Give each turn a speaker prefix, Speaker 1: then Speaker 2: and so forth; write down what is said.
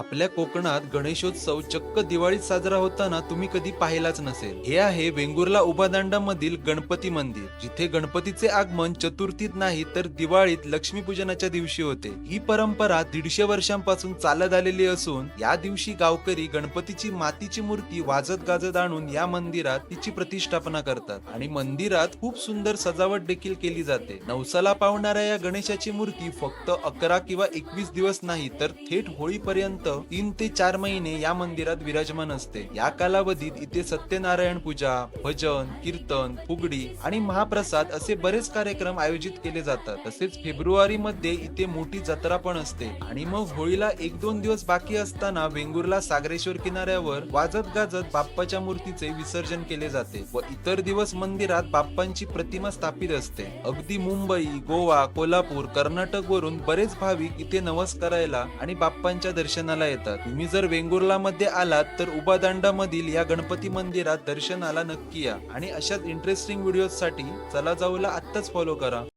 Speaker 1: आपल्या कोकणात गणेशोत्सव चक्क दिवाळीत साजरा होताना तुम्ही कधी पाहिलाच नसेल. हे आहे वेंगुर्ला उभादांडामधील गणपती मंदिर. जिथे गणपतीचे आगमन चतुर्थीत नाही तर दिवाळीत लक्ष्मीपूजनाच्या दिवशी होते. ही परंपरा दीडशे वर्षांपासून चालत आलेली असून या दिवशी गावकरी गणपतीची मातीची मूर्ती वाजत गाजत आणून या मंदिरात तिची प्रतिष्ठापना करतात. आणि मंदिरात खूप सुंदर सजावट देखील केली जाते. नवसाला पावणाऱ्या या गणेशाची मूर्ती फक्त अकरा किंवा एकवीस दिवस नाही तर थेट होळीपर्यंत तीन ते चार महिने या मंदिरात विराजमान असते. या कालावधीत इथे सत्यनारायण पूजा भजन कीर्तन फुगडी आणि महाप्रसाद असे बरेच कार्यक्रम आयोजित केले जातात. तसेच फेब्रुवारी मध्ये इथे मोठी जत्रा पण असते. आणि मग होळीला एक दोन दिवस बाकी असताना वेंगुर्ला सागरेश्वर किनाऱ्यावर वाजत गाजत बाप्पाच्या मूर्तीचे विसर्जन केले जाते व इतर दिवस मंदिरात बाप्पांची प्रतिमा स्थापित असते. अगदी मुंबई गोवा कोल्हापूर कर्नाटक वरून बरेच भाविक इथे नवस करायला आणि बाप्पांच्या दर्शनाला येतात. तुम्ही जर वेंगुर्ला मध्ये आलात तर उबादांडा मधील या गणपती मंदिरात दर्शनाला नक्की या. आणि अशाच इंटरेस्टिंग व्हिडिओ साठी चला जाऊला आत्ताच फॉलो करा.